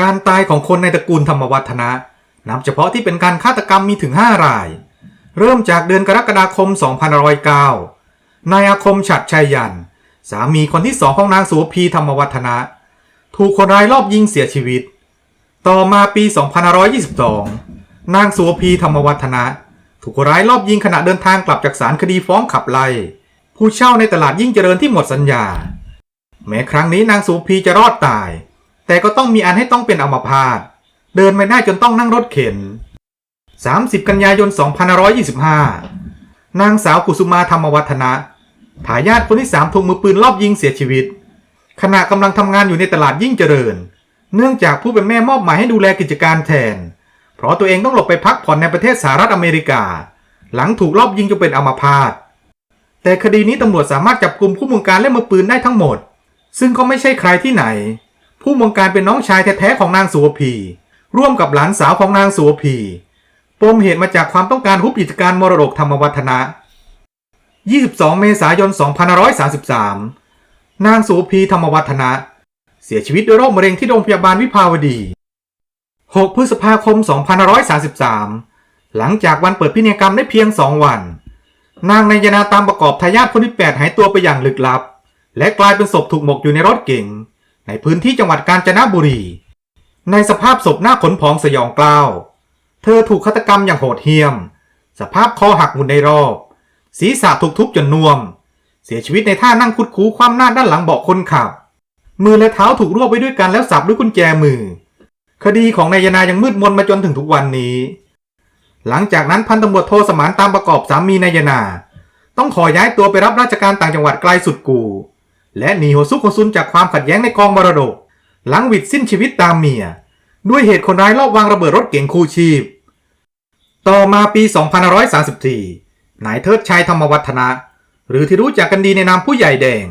การตายของคนในตระกูลธรรมวัฒนะนับเฉพาะที่เป็นการฆาตกรรมมีถึง 5 ราย เริ่มจากเดือนกรกฎาคม 2509 นายอาคมฉัดชัยยัน สามีคนที่สองของนางสุวพีธรรมวัฒนะ ถูกคนร้ายรอบยิงเสียชีวิต ต่อมาปี 2522 นางสุวพีธรรมวัฒนะ ถูกคนร้ายรอบยิงขณะเดินทางกลับจากศาลคดีฟ้องขับไล่ ผู้เช่าในตลาดยิ่งเจริญที่หมดสัญญา แม้ครั้งนี้นางสุวพีจะรอดตาย แต่ก็ต้องมีอันให้ต้องเป็นอัมพาตเดินไม่ได้จนต้องนั่งรถเข็น 30 กันยายน 2525 นางสาวกุสุมาธรรมวัฒนะทายาทคนที่สามถูกมือปืนลอบยิงเสียชีวิต ขณะกำลังทำงานอยู่ในตลาดยิ่งเจริญ เนื่องจากผู้เป็นแม่มอบหมายให้ดูแลกิจการแทน เพราะตัวเองต้องหลบไปพักผ่อนในประเทศสหรัฐอเมริกา หลังถูกลอบยิงจนเป็นอัมพาตแต่คดีนี้ตำรวจสามารถจับกลุ่มผู้มงการและมือปืนได้ทั้งหมด ซึ่งก็ไม่ใช่ใครที่ไหน ผู้มงการเป็นน้องชายแท้ๆของนางสุวพี ร่วมกับหลานสาวของนางสุวพีปมเหตุมาจากความต้องการฮุบกิจการมรดกธรรมวัฒนะ 22 เมษายน 2533 นางสุวพีธรรมวัฒนะ เสียชีวิตด้วยโรคมะเร็งที่โรงพยาบาลวิภาวดี 6 พฤษภาคม 2533 หลังจากวันเปิดพินัยกรรมได้เพียง 2 วัน นางนายนาตามประกอบทายาทคนที่ 8 หายตัวไปอย่างลึกลับ และกลายเป็นศพถูกหมกอยู่ในรถเก๋ง ในพื้นที่จังหวัดกาญจนบุรี ในสภาพศพหน้าขนผองสยองกล้าว เธอถูกฆาตกรรมอย่างโหดเหี้ยม สภาพคอหักหมุนในรอบ ศีรษะถูกทุบจนน่วม เสียชีวิตในท่านั่งคุดคูคว่ำหน้าด้านหลังเบาะคนขับ มือและเท้าถูกรวบไว้ด้วยกันแล้วสับด้วยกุญแจมือ คดีของนายนายังมืดมนมาจนถึงทุกวันนี้ หลังจากนั้นพันตำรวจโทสมานตามประกอบสามีนายนา ต้องขอย้ายตัวไปรับราชการต่างจังหวัดไกลสุดกู และหนีหัวซุกหัวซุนจากความขัดแย้งในกองมรดก หลังวิดสิ้นชีวิตตามเมีย ด้วยเหตุคนร้ายลอบวางระเบิดรถเก๋งคู่ชีพ ต่อมาปี 2534นายเทิดชัยธรรมวัฒนะ หรือที่รู้จักกันดีในนามผู้ใหญ่แดง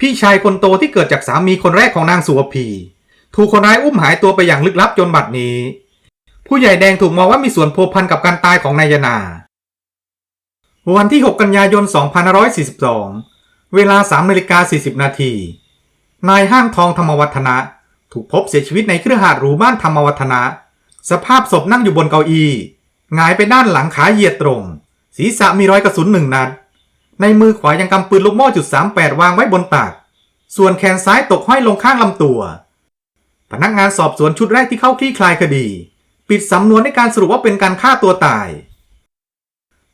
พี่ชายคนโตที่เกิดจากสามีคนแรกของนางสุวพี ถูกคนร้ายอุ้มหายตัวไปอย่างลึกลับจนบัดนี้ ผู้ใหญ่แดงถูกมองว่ามีส่วนพัวพันกับการตายของนายนา วันที่ 6 กันยายน 2542 เวลา3นาฬิกา40 นาที นายห้างทองธรรมวัฒนะ ถูกพบเสียชีวิตในเครือหาดหรูบ้านธรรมวัฒนะ สภาพศพนั่งอยู่บนเก้าอี้หงายไปด้านหลังขาเหยียดตรง ศีรษะมีรอยกระสุนหนึ่งนัด ในมือขวายังกำปืนลูกโม่จุด38 วางไว้บนตัก ส่วนแขนซ้ายตกห้อยลงข้างลำตัว พนักงานสอบสวนชุดแรกที่เข้าคลี่คลายคดี ปิดสำนวนในการสรุปว่าเป็นการฆ่าตัวตาย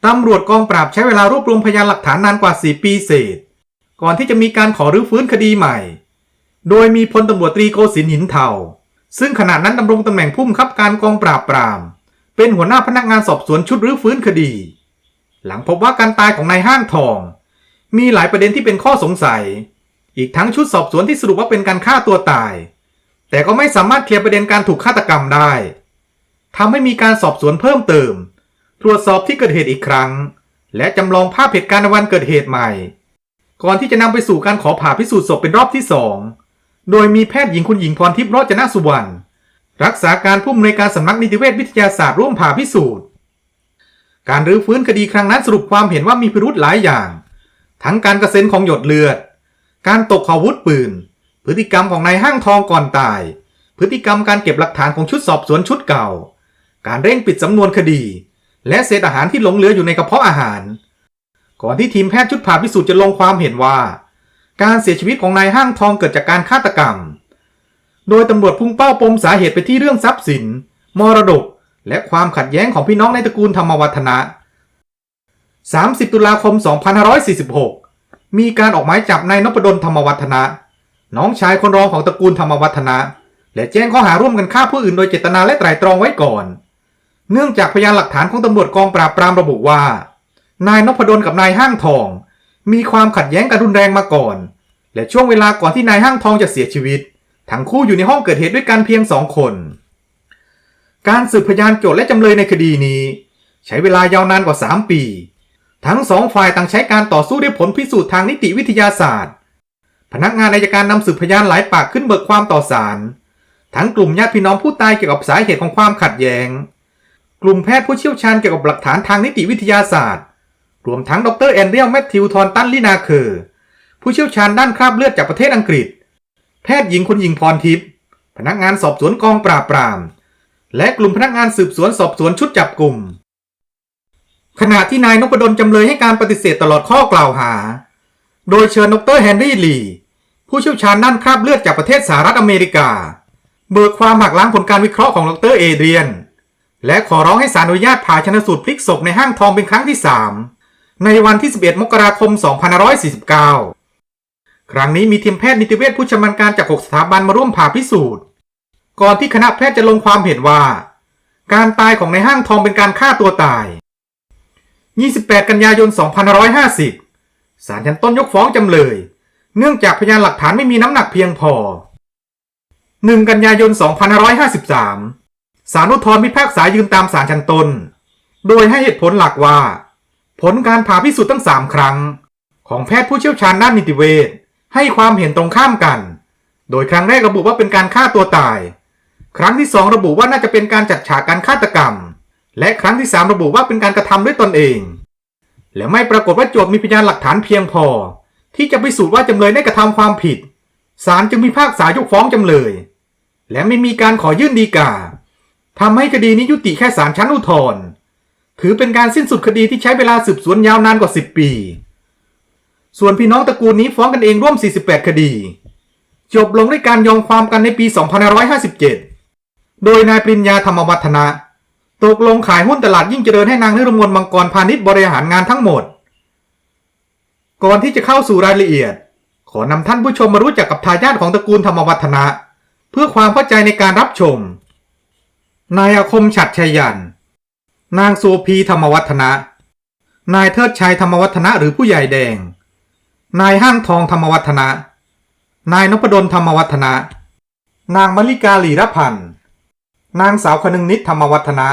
ตำรวจกองปราบใช้เวลารวบรวมพยานหลักฐานนานกว่า 4 ปีเศษ ก่อนที่จะมีการขอรื้อฟื้นคดีใหม่ โดยมีพลตำรวจตรีโกศินหินเทาซึ่งขณะนั้นดำรงตำแหน่งผู้บังคับการกองปราบปราม เป็นหัวหน้าพนักงานสอบสวนชุดรื้อฟื้นคดี หลังพบว่าการตายของนายห้างทอง มีหลายประเด็นที่เป็นข้อสงสัย อีกทั้งชุดสอบสวนที่สรุปว่าเป็นการฆ่าตัวตาย แต่ก็ไม่สามารถเคลียร์ประเด็นการถูกฆาตกรรมได้ทำให้มีการสอบสวนเพิ่มเติม ตรวจสอบที่เกิดเหตุอีกครั้ง และจำลองภาพเหตุการณ์ในวันเกิดเหตุใหม่ ก่อนที่จะนำไปสู่การขอผ่าพิสูจน์ศพเป็นรอบที่สอง โดยมีแพทย์หญิงคุณหญิงพรทิพย์รจนสุวรรณรักษาการผู้อำนวยการสำนักนิติเวชวิทยาศาสตร์ร่วมผ่าพิสูจน์ การรื้อฟื้นคดีครั้งนั้นสรุปความเห็นว่ามีพิรุธหลายอย่าง ทั้งการกระเซ็นของหยดเลือด การตกอาวุธปืน พฤติกรรมของนายห้างทองก่อนตาย พฤติกรรมการเก็บหลักฐานของชุดสอบสวนชุดเก่า การเร่งปิดสำนวนคดี และเศษอาหารที่หลงเหลืออยู่ในกระเพาะอาหาร ก่อนที่ทีมแพทย์ชุดผ่าพิสูจน์จะลงความเห็นว่า การเสียชีวิตของนายห้างทองเกิดจากการฆาตกรรม โดยตำรวจพุ่งเป้าปมสาเหตุไปที่เรื่องทรัพย์สิน มรดก และความขัดแย้งของพี่น้องในตระกูลธรรมวัฒนะ 30 ตุลาคม 2546 มีการออกหมายจับนายนพดลธรรมวัฒนะ น้องชายคนรองของตระกูลธรรมวัฒนะ และแจ้งข้อหาร่วมกันฆ่าผู้อื่นโดยเจตนาและไตร่ตรองไว้ก่อน เนื่องจากพยานหลักฐานของตำรวจกองปราบปรามระบุว่า นายนพดลกับนายห้างทอง มีความขัดแย้งกันรุนแรงมาก่อน และช่วงเวลาก่อนที่นายห้างทองจะเสียชีวิต ทั้งคู่อยู่ในห้องเกิดเหตุด้วยกันเพียงสองคน การสืบพยานโจทย์และจำเลยในคดีนี้ ใช้เวลายาวนานกว่า 3 ปี ทั้งสองฝ่ายต่างใช้การต่อสู้ด้วยผลพิสูจน์ทางนิติวิทยาศาสตร์ พนักงานอายการนำสืบพยานหลายปากขึ้นเบิกความต่อศาลทั้งกลุ่มญาติพี่น้องผู้ตายเกี่ยวกับสาเหตุของความขัดแย้ง กลุ่มแพทย์ผู้เชี่ยวชาญเกี่ยวกับหลักฐานทางนิติวิทยาศาสตร์ รวมทั้งดรแอนเดรียลแมทธิวทอนตันลินาเคอร์ผู้เชี่ยวชาญด้านคราบเลือดจากประเทศอังกฤษ แพทย์หญิงคุณหญิงพรทิพย์พนักงานสอบสวนกองปราบปราม และกลุ่มพนักงานสืบสวนสอบสวนชุดจับกลุ่ม ขณะที่นายนพดลจำเลยให้การปฏิเสธตลอดข้อกล่าวหา โดยเชิญดรแฮนรี่ลีผู้เชี่ยวชาญด้านคราบเลือดจากประเทศสหรัฐอเมริกา เบิกความหักล้างผลการวิเคราะห์ของดรเอเดรียน และขอร้องให้ศาลอนุญาตผ่าชนสูตรพลิกศพในห้างทองเป็นครั้งที่3 ในวันที่ 11 มกราคม 2549 ครั้งนี้มีทีมแพทย์นิติเวชผู้ชำนาญการจาก 6 สถาบันมาร่วมผ่าพิสูจน์ ก่อนที่คณะแพทย์จะลงความเห็นว่า การตายของในห้างทองเป็นการฆ่าตัวตาย 28 กันยายน 2550 ศาลชั้นต้นยกฟ้องจำเลย เนื่องจากพยานหลักฐานไม่มีน้ำหนักเพียงพอ 1 กันยายน 2553 ศาลอุทธรณ์พิพากษายืนตามศาลชั้นต้น โดยให้เหตุผลหลักว่า ผลการผ่าพิสูจน์ตั้ง 3 ครั้ง ของแพทย์ผู้เชี่ยวชาญด้านนิติเวชให้ความเห็นตรงข้ามกัน โดยครั้งแรกระบุว่าเป็นการฆ่าตัวตาย ครั้งที่ 2 ระบุว่าน่าจะเป็นการจัดฉากการฆาตกรรม และครั้งที่ 3 ระบุว่าเป็นการกระทำด้วยตนเอง และไม่ปรากฏว่าโจทย์มีพยานหลักฐานเพียงพอ ที่จะพิสูจน์ว่าจำเลยได้กระทำความผิดศาลจึงพิพากษายกฟ้องจำเลย และไม่มีการขอยื่นดีกาทำให้คดีนี้ยุติแค่ศาลชั้นอุทธรณ์ ถือเป็นการสิ้นสุดคดีที่ใช้เวลาสืบสวนยาวนานกว่า 10 ปี ส่วนพี่น้องตระกูลนี้ฟ้องกันเองร่วม 48 คดี จบลงด้วยการยอมความกันในปี 2557 โดยนายปริญญาธรรมวัฒนะ ตกลงขายหุ้นตลาดยิ่งเจริญให้นางนิรมนมังกรพาณิชย์บริหารงานทั้งหมด ก่อนที่จะเข้าสู่รายละเอียด ขอนำท่านผู้ชมมารู้จักกับทายาทของตระกูลธรรมวัฒนะ เพื่อความเข้าใจในการรับชม นายอาคมฉัดชัยยัน นางโซพีธรรมวัฒนะ นายเทิดชัยธรรมวัฒนะหรือผู้ใหญ่แดง นายห้างทองธรรมวัฒนะ นายนพดลธรรมวัฒนะ นางมลิกาหลีรพันธ์นางสาวคนึงนิดธรรมวัฒนะ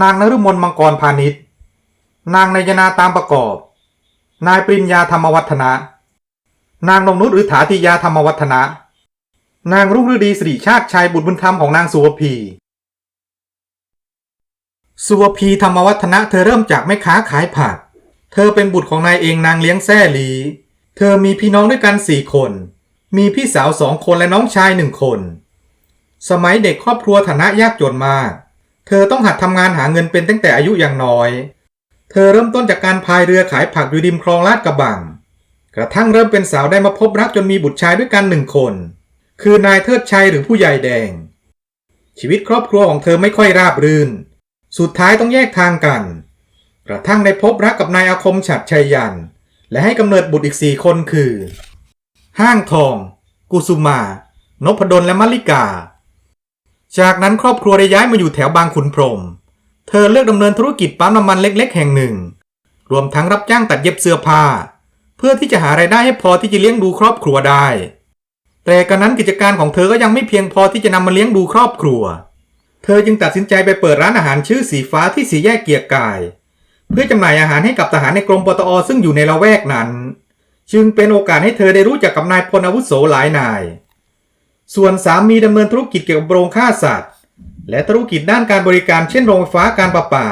นางนฤมลมังกรพาณิชย์ นางนายนาตามประกอบ นายปริญญาธรรมวัฒนะ นางนงนุชหรือถาติยาธรรมวัฒนะ นางรุ่งฤดีสิริชาติชายบุตรบุญธรรมของนางสุวพี สุวพีธรรมวัฒนะเธอเริ่มจากแม่ค้าขายผัก เธอเป็นบุตรของนายเองนางเลี้ยงแซ่ลี เธอมีพี่น้องด้วยกันสี่คน มีพี่สาวสองคนและน้องชายหนึ่งคน สมัยเด็กครอบครัวฐานะยากจนมาก เธอต้องหัดทำงานหาเงินเป็นตั้งแต่อายุยังน้อย เธอเริ่มต้นจากการพายเรือขายผักอยู่ริมคลองลาดกระบัง กระทั่งเริ่มเป็นสาวได้มาพบรักจนมีบุตรชายด้วยกันหนึ่งคน คือนายเทิดชัยหรือผู้ใหญ่แดง ชีวิตครอบครัวของเธอไม่ค่อยราบรื่น สุดท้ายต้องแยกทางกัน กระทั่งได้พบรักกับนายอาคมฉัดชัยยัน และให้กำเนิดบุตรอีกสี่คนคือ ห้างทอง กุสุมานพดลและมลิกา จากนั้นครอบครัวได้ย้ายมาอยู่แถวบางขุนพรม เธอเลือกดำเนินธุรกิจปั๊มน้ำมันเล็ก ๆ แห่งหนึ่ง รวมทั้งรับจ้างตัดเย็บเสื้อผ้า เพื่อที่จะหารายได้ให้พอที่จะเลี้ยงดูครอบครัวได้ แต่กระนั้นกิจการของเธอก็ยังไม่เพียงพอที่จะนำมาเลี้ยงดูครอบครัว เธอจึงตัดสินใจไปเปิดร้านอาหารชื่อสีฟ้าที่สีแยกเกียรกาย เพื่อจำหน่ายอาหารให้กับทหารในกรมปตอซึ่งอยู่ในละแวกนั้น จึงเป็นโอกาสให้เธอได้รู้จักกับนายพลอาวุโสหลายนาย ส่วนสามีดำเนินธุรกิจเกี่ยวกับโรงฆ่าสัตว์ และธุรกิจด้านการบริการเช่นโรงไฟฟ้าการประปา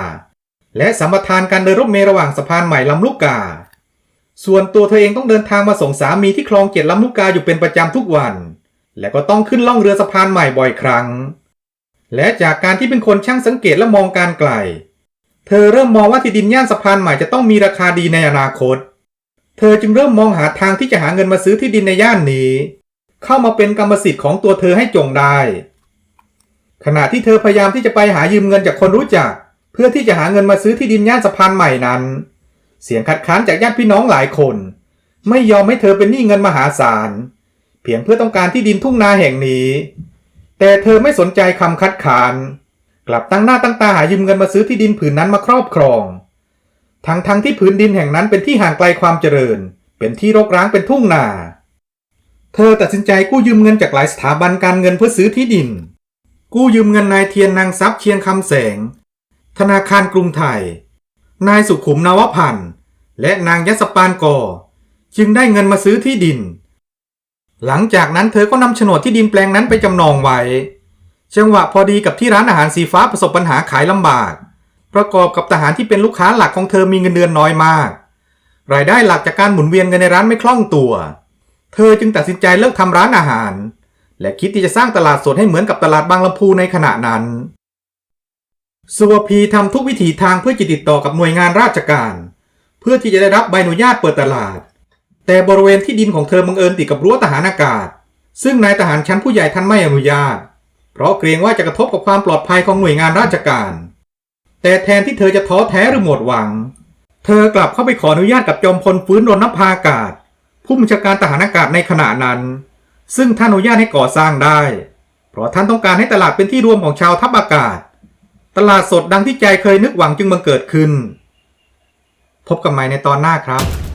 และสัมปทานการเดินรถเมล์ระหว่างสะพานใหม่ลำลูกกา ส่วนตัวเธอเองต้องเดินทางมาส่งสามีที่คลองเจ็ดลำลูกกาอยู่เป็นประจำทุกวัน และก็ต้องขึ้นล่องเรือสะพานใหม่บ่อยครั้ง และจากการที่เป็นคนช่างสังเกตและมองการไกล เธอเริ่มมองว่าที่ดินย่านสะพานใหม่จะต้องมีราคาดีในอนาคต เธอจึงเริ่มมองหาทางที่จะหาเงินมาซื้อที่ดินในย่านนี้ เข้ามาเป็นกรรมสิทธิ์ของตัวเธอให้จงได้ ขณะที่เธอพยายามที่จะไปหายืมเงินจากคนรู้จัก เพื่อที่จะหาเงินมาซื้อที่ดินย่านสะพานใหม่นั้น เสียงคัดค้านจากญาติพี่น้องหลายคน ไม่ยอมให้เธอเป็นหนี้เงินมหาศาลเพียงเพื่อต้องการที่ดินทุ่งนาแห่งนี้ แต่เธอไม่สนใจคำคัดค้าน กลับตั้งหน้าตั้งตาหายืมเงินมาซื้อที่ดินผืนนั้นมาครอบครอง ทั้งทั้งที่ผืนดินแห่งนั้นเป็นที่ห่างไกลความเจริญ เป็นที่รกร้างเป็นทุ่งนา เธอตัดสินใจกู้ยืมเงินจากหลายสถาบันการเงินเพื่อซื้อที่ดิน กู้ยืมเงินนายเทียนนางทรัพย์เชียงคำแสง ธนาคารกรุงไทย นายสุขุมนวพันธ์และนางยศปานกอจึงได้เงินมาซื้อที่ดิน หลังจากนั้นเธอก็นำโฉนดที่ดินแปลงนั้นไปจำนองไว้จังหวะพอดีกับที่ร้านอาหารสีฟ้าประสบปัญหาขายลำบาก ประกอบกับทหารที่เป็นลูกค้าหลักของเธอมีเงินเดือนน้อยมาก รายได้หลักจากการหมุนเวียนเงินในร้านไม่คล่องตัว เธอจึงตัดสินใจเลิกทำร้านอาหาร และคิดที่จะสร้างตลาดสดให้เหมือนกับตลาดบางลำพูในขณะนั้นสุวพีทำทุกวิถีทางเพื่อจะติดต่อกับหน่วยงานราชการ เพื่อที่จะได้รับใบอนุญาตเปิดตลาด แต่บริเวณที่ดินของเธอบังเอิญติดกับรั้วทหารอากาศ ซึ่งนายทหารชั้นผู้ใหญ่ท่านไม่อนุญาต เพราะเกรงว่าจะกระทบกับความปลอดภัยของหน่วยงานราชการ แต่แทนที่เธอจะท้อแท้หรือหมดหวัง เธอกลับเข้าไปขออนุญาตกับจอมพลฟื้นรนภาอากาศ ผู้บัญชาการทหารอากาศในขณะนั้น ซึ่งท่านอนุญาตให้ก่อสร้างได้ เพราะท่านต้องการให้ตลาดเป็นที่รวมของชาวทัพอากาศ ตลาดสดดังที่ใจเคยนึกหวังจึงบังเกิดขึ้น พบกันใหม่ในตอนหน้าครับ